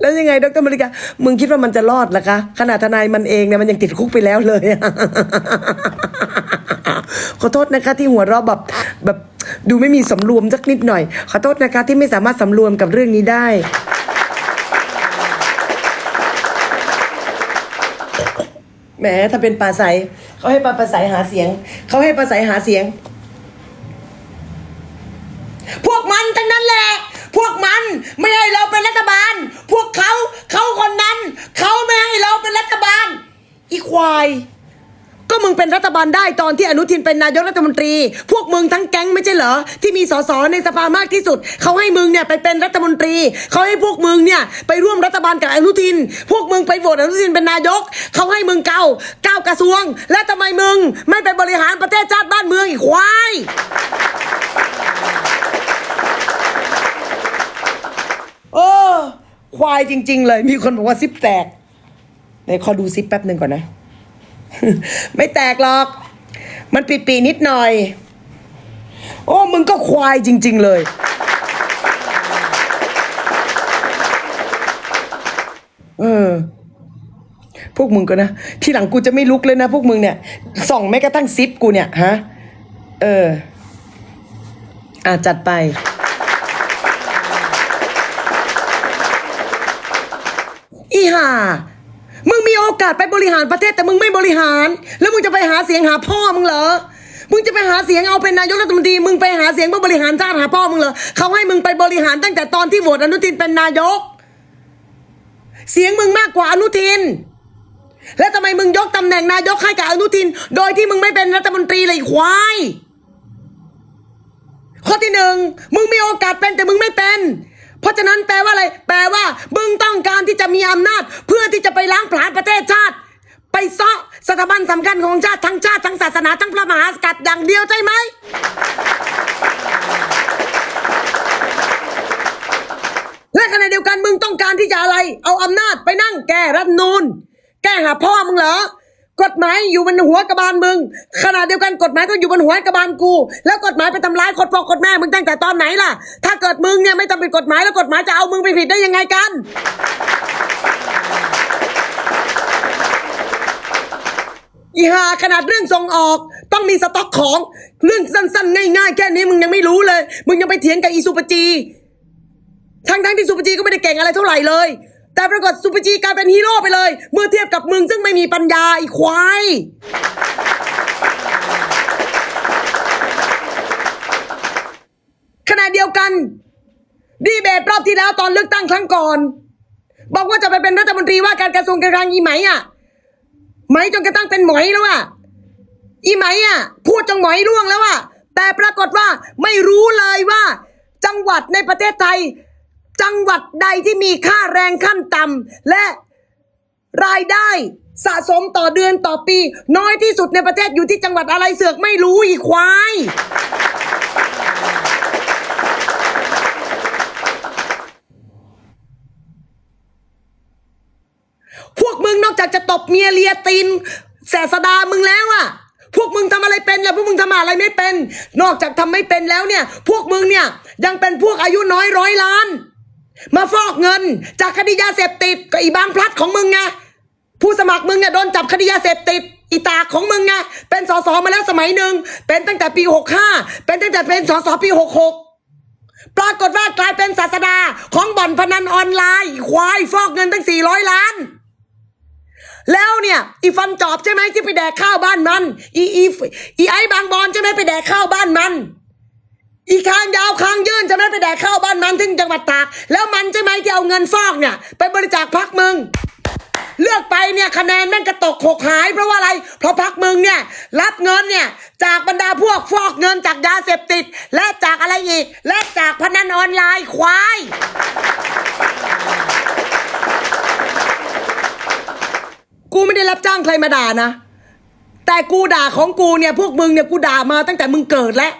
แล้วยังไงดรมริกา มึงคิดว่ามันจะรอดหรอคะ ขนาดทนายมันเองเนี่ยมันยังติดคุกไปแล้วเลย ขอโทษนะคะที่หัวเราะแบบแบบดูไม่มีสำรวมสักนิดหน่อย ขอโทษนะคะที่ไม่สามารถสำรวมกับเรื่องนี้ได้แหมถ้าเป็นปลาใสเขาให้ปลาปลาใสหาเสียง เขาให้ปลาใสหาเสียง พวกมันทั้งนั้นแหละ วกมันไม่ให้เราเป็นรัฐบาล พวกเขาเขาคนนั้น เขาไม่ให้เราเป็นรัฐบาล อีควาย ก็มึงเป็นรัฐบาลได้ตอนที่อนุทินเป็นนายกรัฐมนตรี พวกมึงทั้งแก๊งไม่ใช่เหรอ ที่มีสสในสภามากที่สุด เขาให้มึงเนี่ยไปเป็นรัฐมนตรี เขาให้พวกมึงเนี่ยไปร่วมรัฐบาลกับอนุทิน พวกมึงไปโหวตอนุทินเป็นนายก เขาให้มึงเก้าเก้ากระทรวง และทำไมมึงไม่ไปบริหารประเทศชาติบ้านเมืองอีกควาย โอ้ ควายจริง ๆ เลย มีคนบอกว่าซิปแตกไหนขอดูซิปแป๊บหนึ่งก่อนนะ ไม่แตกหรอก มันปีปีนิดหน่อย โอ้ มึงก็ควายจริง ๆ เลย เออ พวกมึงก็นะ ที่หลังกูจะไม่ลุกเลยนะ พวกมึงเนี่ย ส่องแม้กระทั่งซิปกูเนี่ย ฮะ เออ อะจัดไป อีห่า มึงมีโอกาสไปบริหารประเทศแต่มึงไม่บริหาร แล้วมึงจะไปหาเสียงหาพ่อมึงเหรอมึงจะไปหาเสียงเอาเป็นนายกรัฐมนตรีมึงไปหาเสียงเพื่อบริหารชาติหาพ่อมึงเหรอเขาให้มึงไปบริหารตั้งแต่ตอนที่โหวตอนุทินเป็นนายก เสียงมึงมากกว่าอนุทิน แล้วทำไมมึงยกตำแหน่งนายกให้กับอนุทิน โดยที่มึงไม่เป็นรัฐมนตรีเลยควายข้อที่หนึ่งมึงมีโอกาสเป็นแต่มึงไม่เป็น เพราะฉะนั้นแปลว่าอะไร แปลว่ามึงต้องการที่จะมีอำนาจ เพื่อที่จะไปล้างผลาญประเทศชาติ ไปซาะสถาบันสำคัญของชาติทั้งชาติทั้งศาสนาทั้งพระมหากษัตริย์อย่างเดียวใช่ไหมและขณะเดียวกันมึงต้องการที่จะอะไร เอาอำนาจไปนั่งแก้รัฐนูนแก้หาพ่อมึงเหรอ กฎหมายอยู่บนหัวกระบาลมึงขณะเดียวกันกฎหมายก็อยู่บนหัวกระบาลกู แล้วกฎหมายไปทำร้ายคนพ่อคนแม่มึงตั้งแต่ตอนไหนล่ะ ถ้าเกิดมึงเนี่ยไม่ทำผิดกฎหมายแล้วกฎหมายจะเอามึงไปผิดได้ยังไงกันอีหาขนาดเรื่องส่งออก ต้องมีสต็อกของเรื่องสั้นๆ ง่ายๆ แค่นี้มึงยังไม่รู้เลย มึงยังไปเถียงกับอีซูปจีทั้งทั้งๆที่ซูเปจีก็ไม่ได้เก่งอะไรเท่าไหร่เลย แต่ปรากฏซูเปอร์จีกลายเป็นฮีโร่ไปเลย เมื่อเทียบกับมึงซึ่งไม่มีปัญญาอีควายขณะเดียวกัน ดีเบตรอบที่แล้วตอนเลือกตั้งครั้งก่อน บอกว่าจะไปเป็นรัฐมนตรีว่าการกระทรวงการคลังอีไหมอะไหมจนกระทั่งเป็นหมอยแล้วอะอีไหมอะพูดจนหมอยร่วงแล้วอะแต่ปรากฏว่าไม่รู้เลยว่า จังหวัดในประเทศไทย จังหวัดใดที่มีค่าแรงขั้นต่ำและรายได้สะสมต่อเดือนต่อปี น้อยที่สุดในประเทศอยู่ที่จังหวัดอะไรเสือกไม่รู้อีควาย พวกมึงนอกจากจะตบเมียเลียตีนแสสดามึงแล้วอะพวกมึงทำอะไรเป็นแล้วพวกมึงทำอะไรไม่เป็น นอกจากทำไม่เป็นแล้วเนี่ย พวกมึงเนี่ยยังเป็นพวกอายุน้อยร้อยล้าน มาฟอกเงิน จากคดียาเสพติดก็อีบางพลัดของมึงไงผู้สมัครมึงเนี่ยโดนจับคดียาเสพติดอีตาของมึงไงเป็นสสมาแล้วสมัยหนึ่งเป็นตั้งแต่ปีหกห้าเป็นตั้งแต่เป็นสสปีหกหกปรากฏว่ากลายเป็นศาสดาของบ่อนพนันออนไลน์ควายฟอกเงินตั้งสี่ร้อยล้าน แล้วเนี่ยอีฟันจอบใช่ไหมที่ไปแดกข้าวบ้านมัน อีอีอีไอ้บางบอนใช่ไหมไปแดกข้าวบ้านมัน อีคางยาวคางยื่นใช่ไหมไปแดกข้าวบ้านมันที่จังหวัดตาก แล้วมันใช่ไหมที่เอาเงินฟอกเนี่ย ไปบริจาคพักมึง เลือกไปเนี่ยคะแนนแม่งกระตกหกหาย เพราะว่าอะไร เพราะพักมึงเนี่ย รับเงินเนี่ย จากบรรดาพวกฟอกเงินจากยาเสพติด และจากอะไรอีก และจากพนันออนไลน์ควายกูไม่ได้รับจ้างใครมาด่านะ แต่กูด่าของกูเนี่ยพวกมึงเนี่ยกูด่ามาตั้งแต่มึงเกิดแล้ว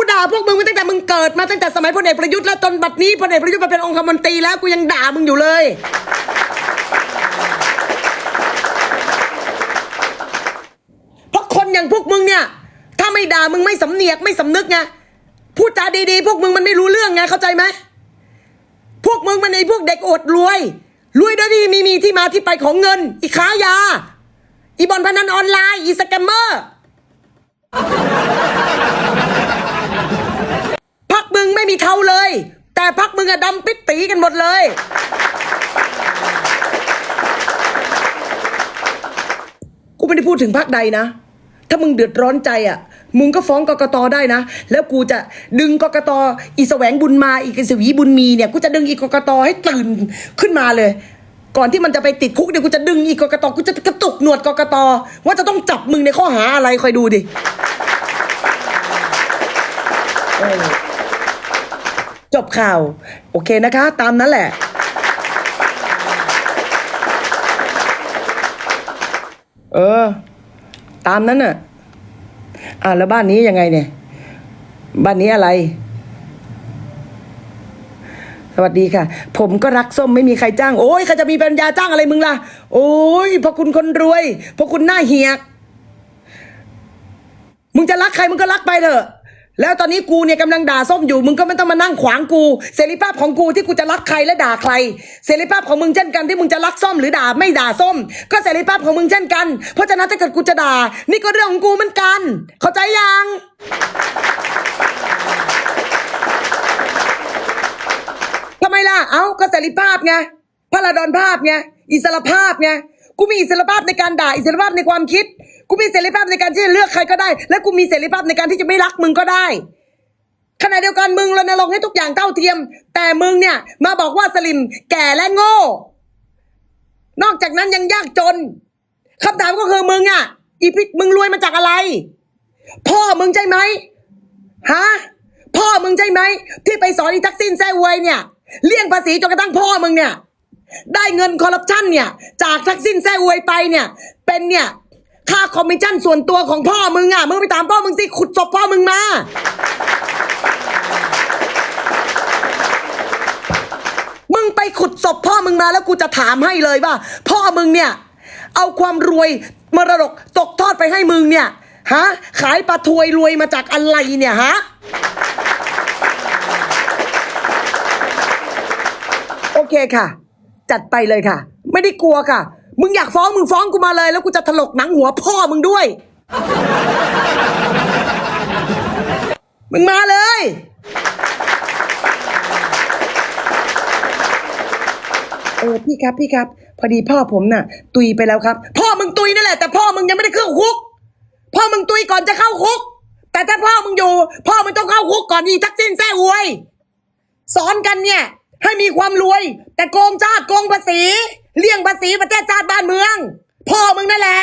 กูด่าพวกมึงมาตั้งแต่มึงเกิดมาตั้งแต่สมัยพลเอกประยุทธ์แล้วจนบัดนี้พลเอกประยุทธ์มาเป็นองคมนตรีแล้วกูยังด่ามึงอยู่เลย เพราะคนอย่างพวกมึงเนี่ย ถ้าไม่ด่ามึงไม่สำเนียกไม่สำนึกไงพูดจาดีๆ พวกมึงมันไม่รู้เรื่องไงเข้าใจไหมพวกมึงมันไอ้พวกเด็กอดรวย รวยโดยที่มีมีที่มาที่ไปของเงิน อีค้ายา อีบอลพนันออนไลน์ อีสแกมเมอร์ มึงไม่มีเขาเลย แต่พักมึงอะดำปิดตีกันหมดเลย กูไม่ได้พูดถึงพักใดนะ ถ้ามึงเดือดร้อนใจอะมึงก็ฟ้องกกตได้นะ แล้วกูจะดึงกกตอีแสวงบุญมาอีกสวีบุญมีเนี่ยกูจะดึงอีกกตให้ตื่นขึ้นมาเลย ก่อนที่มันจะไปติดคุกเนี่ยกูจะดึงอีกกตกูจะกระตุกหนวดกกตว่าจะต้องจับมึงในข้อหาอะไรคอยดูดิเออ จบข่าว โอเคนะคะ ตามนั้นแหละเออ ตามนั้นน่ะ อ่าแล้วบ้านนี้ยังไงเนี่ย บ้านนี้อะไร สวัสดีค่ะ ผมก็รักส้มไม่มีใครจ้าง โอ้ยใครจะมีปัญญาจ้างอะไรมึงล่ะ โอ้ยพราะคุณคนรวยพราะคุณหน้าเหียก มึงจะรักใครมึงก็รักไปเถอะ แล้วตอนนี้กูเนี่ยกำลังด่าส้มอยู่มึงก็ไม่ต้องมานั่งขวางกู เสรีภาพของกูที่กูจะรักใครและด่าใคร เสรีภาพของมึงเช่นกันที่มึงจะรักส้มหรือด่าไม่ด่าส้ม ก็เสรีภาพของมึงเช่นกัน เพราะฉะนั้นถ้าเกิดกูจะด่า นี่ก็เรื่องของกูเหมือนกัน เข้าใจยังทำไมล่ะเอ้าก็เสรีภาพไงพระราดอนภาพไงอิสรภาพไงกูมีอิสรภาพในการด่าอิสรภาพในความคิด กูมีเสรีภาพในการที่จะเลือกใครก็ได้ และกูมีเสรีภาพในการที่จะไม่รักมึงก็ได้ขณะเดียวกันมึงรณรงค์ให้ทุกอย่างเท่าเทียม แต่มึงเนี่ยมาบอกว่าสลิมแก่และโง่ นอกจากนั้นยังยากจนคำถามก็คือมึงอะ อีพิษมึงรวยมาจากอะไร พ่อมึงใช่ไหมฮะพ่อมึงใช่ไหม ที่ไปสอนอีทักซินแซ่เวยเนี่ย เลี่ยงภาษีจนกระทั่งพ่อมึงเนี่ย ได้เงินคอร์รัปชันเนี่ย จากทักซินแซ่เวยไปเนี่ย เป็นเนี่ย ค่าคอมมิชชั่นส่วนตัวของพ่อมึงอะ มึงไปถามพ่อมึงสิ ขุดศพพ่อมึงมา มึงไปขุดศพพ่อมึงมาแล้วกูจะถามให้เลยว่า พ่อมึงเนี่ย เอาความรวยมรดกตกทอดไปให้มึงเนี่ย ฮะ ขายปลาทวยรวยมาจากอะไรเนี่ยฮะโอเคค่ะ จัดไปเลยค่ะ ไม่ได้กลัวค่ะ มึงอยากฟ้องมึงฟ้องกูมาเลย แล้วกูจะถลกหนังหัวพ่อมึงด้วย มึงมาเลย เออพี่ครับพี่ครับ พอดีพ่อผมน่ะ ตุยไปแล้วครับ พ่อมึงตุยนั่นแหละแต่พ่อมึงยังไม่ได้เข้าคุก พ่อมึงตุยก่อนจะเข้าคุก แต่ถ้าพ่อมึงอยู่ พ่อมึงต้องเข้าคุกก่อนอีทักษิณแซ่อวย สอนกันเนี่ย ให้มีความรวย แต่โกงชาติโกงภาษี เลี่ยงภาษีประเทศชาติบ้านเมือง พ่อมึงนั่นแหละ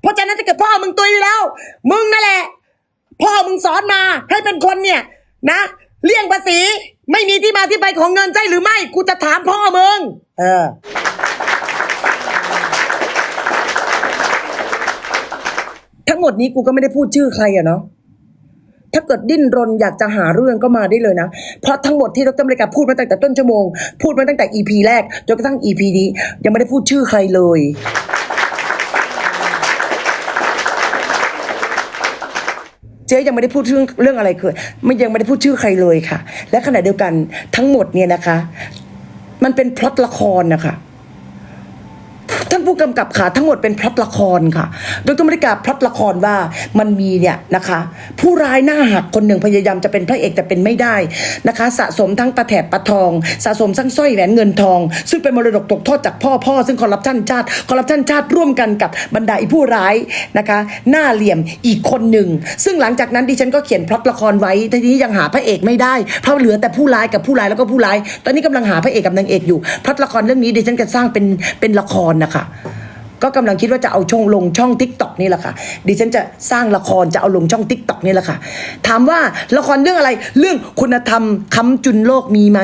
เพราะฉะนั้นถ้าเกิดพ่อมึงตุยไปแล้ว มึงนั่นแหละ พ่อมึงสอนมาให้เป็นคนเนี่ย นะ เลี่ยงภาษี ไม่มีที่มาที่ไปของเงินใช่หรือไม่ กูจะถามพ่อมึง เออ ทั้งหมดนี้กูก็ไม่ได้พูดชื่อใครอะเนาะ ถ้าเกิดดิ้นรนอยากจะหาเรื่องก็มาได้เลยนะ เพราะทั้งหมดที่ดรบริกาพูดมาตั้งแต่ต้นชั่วโมง พูดมาตั้งแต่ EP แรกจนกระทั่ง EP นี้ ยังไม่ได้พูดชื่อใครเลย เจ๊ยังไม่ได้พูดเรื่องเรื่องอะไรเคยไม่ยังไม่ได้พูดชื่อใครเลยค่ะ และขณะเดียวกันทั้งหมดเนี่ยนะคะ มันเป็นพล็อตละครนะคะท่า ผู้กำกับขาทั้งหมดเป็นพล็อตละครค่ะโดรมริกาพล็อตละครว่ามันมีเนี่ยนะคะ ผู้ร้ายหน้าหักคนหนึ่งพยายามจะเป็นพระเอกแต่เป็นไม่ได้นะคะ สะสมทั้งประแถบประทอง สะสมทั้งสร้อยแหวนเงินทอง ซึ่งเป็นมรดกตกทอดจากพ่อพ่อซึ่งคอร์รัปชันชาติคอร์รัปชันชาติร่วมกันกับบรรดาอีผู้ร้ายนะคะ หน้าเหลี่ยมอีกคนหนึ่งซึ่งหลังจากนั้นดิฉันก็เขียนพล็อตละครไว้ทีนี้ยังหาพระเอกไม่ได้เพราะเหลือแต่ผู้ร้ายกับผู้ร้ายแล้วก็ผู้ร้าย ตอนนี้กำลังหาพระเอกกับนางเอกอยู่พล็อตละครเรื่องนี้ดิฉันจะสร้างเป็นเป็นละครนะคะ ก็กำลังคิดว่าจะเอาช่องลงช่องทิกตอกนี่แหละค่ะ ดิฉันจะสร้างละครจะเอาลงช่องทิกตอกนี่แหละค่ะ ถามว่าละครเรื่องอะไร เรื่องคุณธรรมค้ำจุนโลกมีไหม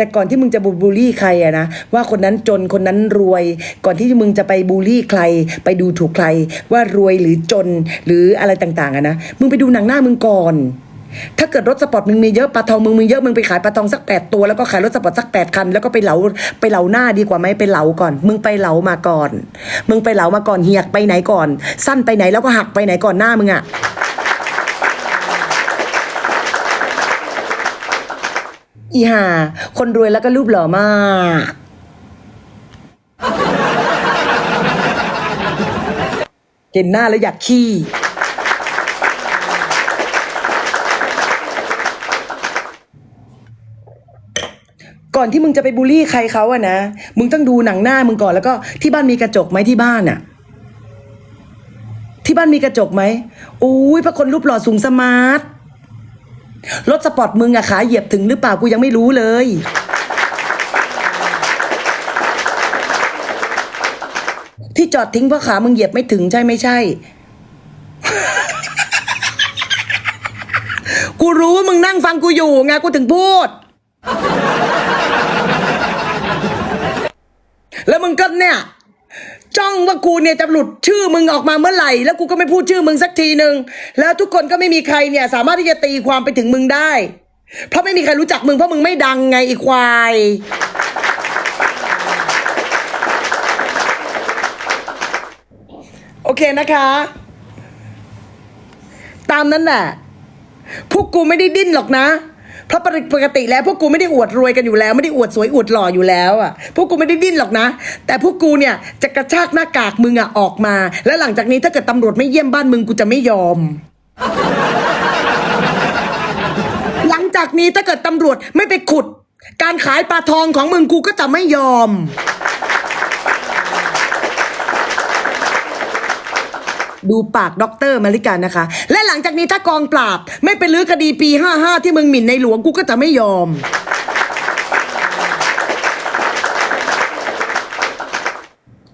แต่ก่อนที่มึงจะบูลลี่ใครอะนะ ว่าคนนั้นจนคนนั้นรวย ก่อนที่มึงจะไปบูลลี่ใคร ไปดูถูกใคร ว่ารวยหรือจนหรืออะไรต่างๆอะนะ มึงไปดูหนังหน้ามึงก่อน ถ้าเกิดรถสปอร์ตมึงมีเยอะปลาทองมึงมีเยอะมึงไปขายปลาทองสักแปดตัวแล้วก็ขายรถสปอร์ตสักแปดคันแล้วก็ไปเหลาไปเหลาหน้าดีกว่าไหมไปเหลาก่อน มึงไปเหลามาก่อน มึงไปเหลามาก่อนเหียกไปไหนก่อน สั้นไปไหนแล้วก็หักไปไหนก่อนหน้ามึงอะอีหาคนรวยแล้วก็รูปหล่อมากเห็นหน้าแล้วอยากขี้ ก่อนที่มึงจะไปบูลลี่ใครเขาอะนะ มึงต้องดูหนังหน้ามึงก่อนแล้วก็ที่บ้านมีกระจกไหมที่บ้านอะที่บ้านมีกระจกไหมอุ้ยพระคนรูปหล่อสูงสมาร์ท รถสปอร์ตมึงอะขาเหยียบถึงหรือเปล่ากูยังไม่รู้เลย ที่จอดทิ้งเพราะขามึงเหยียบไม่ถึงใช่ไม่ใช่ กูรู้ว่ามึงนั่งฟังกูอยู่ไงกูถึงพูด แล้วมึงก็เนี่ยจ้องว่ากูเนี่ยจะหลุดชื่อมึงออกมาเมื่อไหร่ แล้วกูก็ไม่พูดชื่อมึงสักทีหนึ่งแล้วทุกคนก็ไม่มีใครเนี่ยสามารถที่จะตีความไปถึงมึงได้ เพราะไม่มีใครรู้จักมึงเพราะมึงไม่ดังไงอีควายโอเคนะคะ ตามนั้นแหละพวกกูไม่ได้ดิ้นหรอกนะ เพราะปกติแล้วพวกกูไม่ได้อวดรวยกันอยู่แล้ว ไม่ได้อวดสวยอวดหล่ออยู่แล้วอะพวกกูไม่ได้ดิ้นหรอกนะ แต่พวกกูเนี่ยจะกระชากหน้ากากมึงอะออกมา แล้วหลังจากนี้ถ้าเกิดตำรวจไม่เยี่ยมบ้านมึงกูจะไม่ยอม หลังจากนี้ถ้าเกิดตำรวจไม่ไปขุด การขายปลาทองของมึงกูก็จะไม่ยอม ดูปากด็อกเตอร์มาริกันนะคะ และหลังจากนี้ถ้ากองปราบ ไม่ไปลื้อคดีปี 55 ที่มึงหมิ่นในหลวงกูก็จะไม่ยอม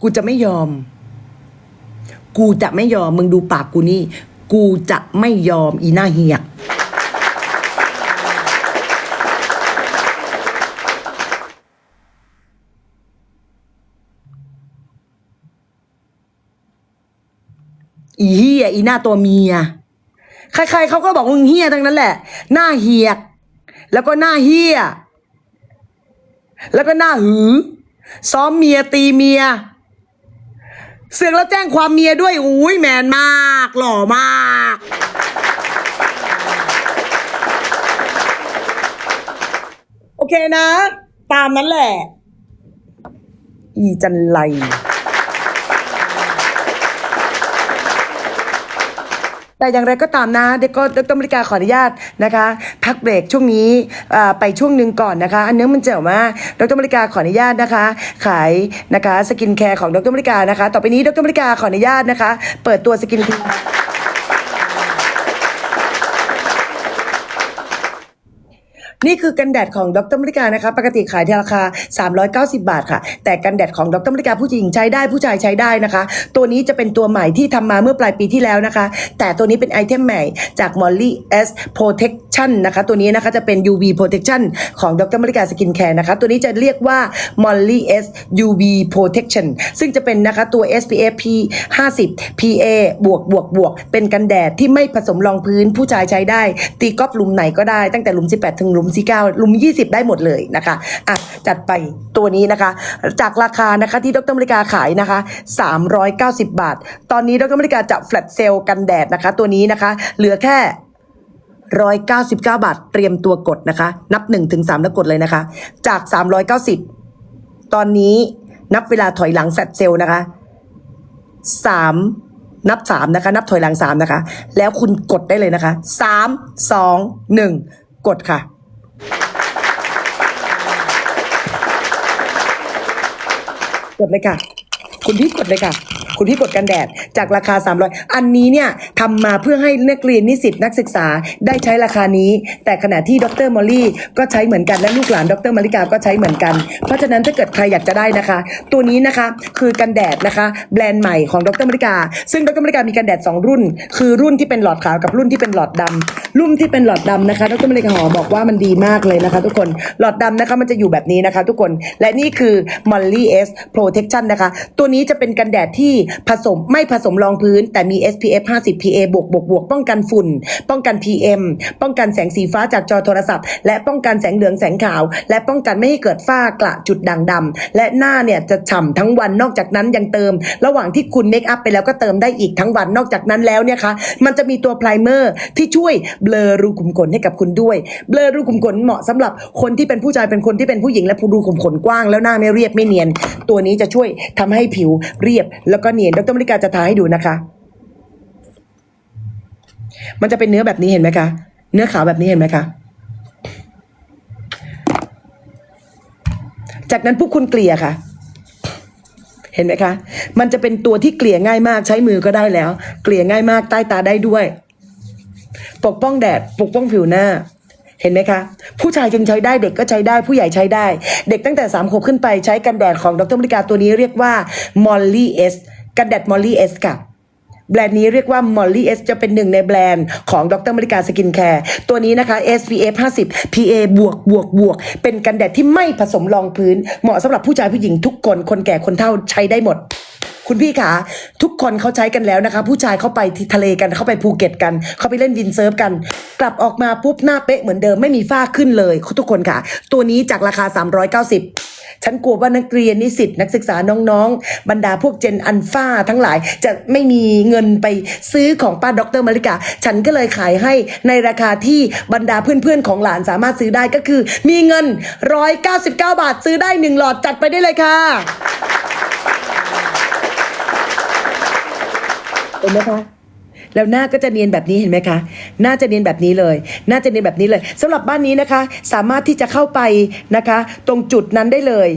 กูจะไม่ยอม กูจะไม่ยอมมึงดูปากกูนี่ กูจะไม่ยอมอีหน้าเหียก อีเฮียอีหน้าตัวเมีย ใครๆเขาก็บอกมึงเฮียทั้งนั้นแหละ หน้าเหียก แล้วก็หน้าเฮียแล้วก็หน้าหือ ซ้อมเมียตีเมีย เสือกแล้วแจ้งความเมียด้วยอุ้ยแมนมาก หล่อมาก โอเคนะ ตามนั้นแหละ อีจันไร แต่อย่างไรก็ตามนะเด็กก็ดรมริกาขออนุญาตนะคะ พักเบรกช่วงนี้ไปช่วงหนึ่งก่อนนะคะ อันเนื้อมันเจ๋วมากดรมริกาขออนุญาตนะคะ ขายนะคะสกินแคร์ของดรมริกานะคะ ต่อไปนี้ดรมริกาขออนุญาตนะคะ เปิดตัวสกินแคร์ นี่คือกันแดดของดรมริกานะคะ ปกติขายที่ราคา 390 บาทค่ะ แต่กันแดดของดรมริกาผู้หญิงใช้ได้ผู้ชายใช้ได้นะคะ ตัวนี้จะเป็นตัวใหม่ที่ทำมาเมื่อปลายปีที่แล้วนะคะ แต่ตัวนี้เป็นไอเทมใหม่จาก Molly S Protection นะคะ ตัวนี้นะคะจะเป็น UV Protection ของดรมริกาสกินแคร์นะคะ ตัวนี้จะเรียกว่า Molly S UV Protection ซึ่งจะเป็นนะคะตัว SPF P 50 PA บวกบวกบวกเป็นกันแดดที่ไม่ผสมรองพื้นผู้ชายใช้ได้ ตีกอฟหลุมไหนก็ได้ตั้งแต่หลุม 18 ถึงหลุม49หลุม20ได้หมดเลยนะคะอะจัดไปตัวนี้นะคะ จากราคานะคะที่ดรมริกาขายนะคะ390บบาท ตอนนี้ดรมริกาจะแฟลตเซลกันแดดนะคะ ตัวนี้นะคะ เหลือแค่199บเก้าบาท เตรียมตัวกดนะคะ นับ1ถึง3แล้วกดเลยนะคะ จาก390ตอนนี้นับเวลาถอยหลังแฟลตเซลนะคะสามนับสามนะคะ นับถอยหลังสามนะคะ แล้วคุณกดได้เลยนะคะสามสองหนึ่งกดค่ะ กดเลยค่ะ คุณพี่กดเลยค่ะ คุณพี่กดกันแดดจากราคา 300 อันนี้เนี่ยทำมาเพื่อให้นักเรียนนิสิตนักศึกษาได้ใช้ราคานี้ แต่ขณะที่ดรมอลลี่ก็ใช้เหมือนกันและลูกหลานดรมาริกาก็ใช้เหมือนกัน เพราะฉะนั้นถ้าเกิดใครอยากจะได้นะคะ ตัวนี้นะคะคือกันแดดนะคะ แบรนด์ใหม่ของดรมาริกา ซึ่งดรมาริกามีกันแดด 2 รุ่น คือรุ่นที่เป็นหลอดขาวกับรุ่นที่เป็นหลอดดำ รุ่นที่เป็นหลอดดำนะคะดรมาริกาหอบอกว่ามันดีมากเลยนะคะทุกคนหลอดดำนะคะมันจะอยู่แบบนี้นะคะทุกคนและนี่คือ Molly S Protection นะคะ ตัวนี้จะเป็นกันแดดที่ผสมไม่ผสมรองพื้น แต่มี SPF 50 PA บวกบวกบวกป้องกันฝุ่น ป้องกัน PM ป้องกันแสงสีฟ้าจากจอโทรศัพท์ และป้องกันแสงเหลืองแสงขาว และป้องกันไม่ให้เกิดฝ้ากระจุดด่างดำและหน้าเนี่ยจะฉ่ำทั้งวันนอกจากนั้นยังเติม ระหว่างที่คุณเมคอัพไปแล้วก็เติมได้อีกทั้งวันนอกจากนั้นแล้วเนี่ยคะมันจะมีตัวไพรเมอร์ที่ช่วยเบลอรูขุมขนให้กับคุณด้วย เบลอรูขุมขนเหมาะสำหรับคนที่เป็นผู้ชายเป็นคนที่เป็นผู้หญิงและรูขุมขนกว้างแล้วหน้าไม่เรียบไม่เนียน ตัวนี้จะช่วยทำให้ผิวเรียบ แล้วก็เนียนดรมริกาจะทาให้ดูนะคะ มันจะเป็นเนื้อแบบนี้เห็นไหมคะ เนื้อขาวแบบนี้เห็นไหมคะจากนั้นปุ๊บคุณเกลี่ยค่ะ เห็นไหมคะ มันจะเป็นตัวที่เกลี่ยง่ายมากใช้มือก็ได้แล้ว เกลี่ยง่ายมากใต้ตาได้ด้วย ปกป้องแดด ปกป้องผิวหน้า เห็นไหมคะ ผู้ชายจึงใช้ได้เด็กก็ใช้ได้ผู้ใหญ่ใช้ได้ เด็กตั้งแต่3ขวบขึ้นไปใช้กันแดดของดรมริกาตัวนี้เรียกว่า Molly S กันแดด Molly S ค่ะแบรนด์นี้เรียกว่า Molly S จะเป็นหนึ่งในแบรนด์ของดรมริกาสกินแคร์ตัวนี้นะคะ SPF 50 PA บวกบวกบวกเป็นกันแดดที่ไม่ผสมรองพื้น เหมาะสำหรับผู้ชายผู้หญิงทุกคนคนแก่คนเฒ่าใช้ได้หมด คุณพี่ขาทุกคนเขาใช้กันแล้วนะคะ ผู้ชายเขาไปที่ทะเลกันเขาไปภูเก็ตกันเขาไปเล่นวินเซิร์ฟกัน กลับออกมาปุ๊บหน้าเป๊ะเหมือนเดิมไม่มีฝ้าขึ้นเลยทุกคนค่ะ ตัวนี้จากราคา 390ฉันกลัวว่านักเรียนนิสิตนักศึกษาน้องๆ บรรดาพวกเจนอันฟ้าทั้งหลายจะไม่มีเงินไปซื้อของป้าดรมาริกา ฉันก็เลยขายให้ในราคาที่บรรดาเพื่อนๆของหลานสามารถซื้อได้ก็คือ มีเงิน 199 บาทซื้อได้หนึ่งหลอดจัดไปได้เลยค่ะ ห็นไหมคะแล้วหน้าก็จะเนียนแบบนี้เห็นไหมคะหน้าจะเนียนแบบนี้เลยหน้าจะเนียนแบบนี้เลยสำหรับบ้านนี้นะคะ สามารถที่จะเข้าไปนะคะ ตรงจุดนั้นได้เลย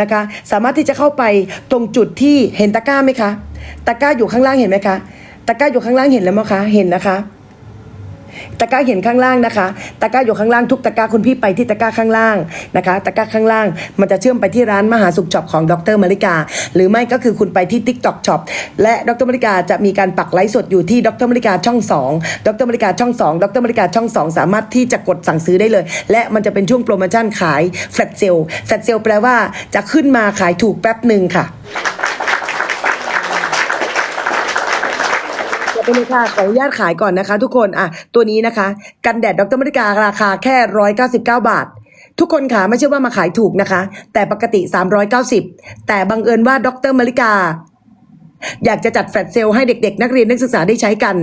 นะคะ สามารถที่จะเข้าไปตรงจุดที่เห็นตะกร้าไหมคะ ตะกร้าอยู่ข้างล่างเห็นไหมคะ ตะกร้าอยู่ข้างล่างเห็นแล้วมั้ยคะ เห็นนะคะ ตะกร้าเห็นข้างล่างนะคะ ตะกร้าอยู่ข้างล่างทุกตะกร้าคุณพี่ไปที่ตะกร้าข้างล่างนะคะ ตะกร้าข้างล่าง มันจะเชื่อมไปที่ร้านมหาสุขช็อปของดรมาริกา หรือไม่ก็คือคุณไปที่ TikTok Shop และดรมาริกาจะมีการปักไลฟ์สดอยู่ที่ดรมาริกาช่อง 2 ดรมาริกาช่อง 2 ดรมาริกาช่อง 2 สามารถที่จะกดสั่งซื้อได้เลย และมันจะเป็นช่วงโปรโมชั่นขายแฟลตเซลแฟลตเซลแปลว่าจะขึ้นมาขายถูกแป๊บหนึ่งค่ะ เดี๋ยว ไปเลยค่ะขออนุญาตขายก่อนนะคะ ทุกคนอะตัวนี้นะคะ กันแดดดรมริการาคาแค่ร้อยเก้าสิบเก้าบาท ทุกคนค่ะไม่ใช่ว่ามาขายถูกนะคะ แต่ปกติ 390 แต่บังเอิญว่าดรมริกา อยากจะจัดแฟลชเซลให้เด็กๆ นักเรียนนักศึกษาได้ใช้กัน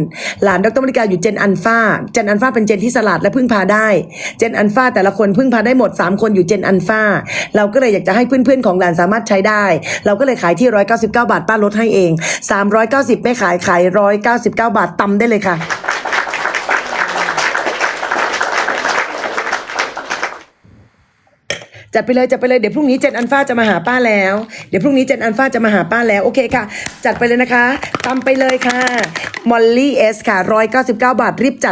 หลานดรมริกาอยู่เจนอัลฟาเจนอัลฟาเป็นเจนที่สลัดและพึ่งพาได้ เจนอัลฟาแต่ละคนพึ่งพาได้หมด 3 คนอยู่เจนอัลฟาเราก็เลยอยากจะให้เพื่อนๆของหลานสามารถใช้ได้ เราก็เลยขายที่ 199 บาทป้าลดให้เอง 390 ไม่ขายขาย 199 บาทตำได้เลยค่ะ จัดไปเลยจัดไปเลยเดี๋ยวพรุ่งนี้เจนอันฟ้าจะมาหาป้าแล้ว เดี๋ยวพรุ่งนี้เจนอันฟ้าจะมาหาป้าแล้วโอเคค่ะ จัดไปเลยนะคะตามไปเลยค่ะมอลลี่เอสค่ะร้อยเก้าสิบเก้าบาทรีบจัด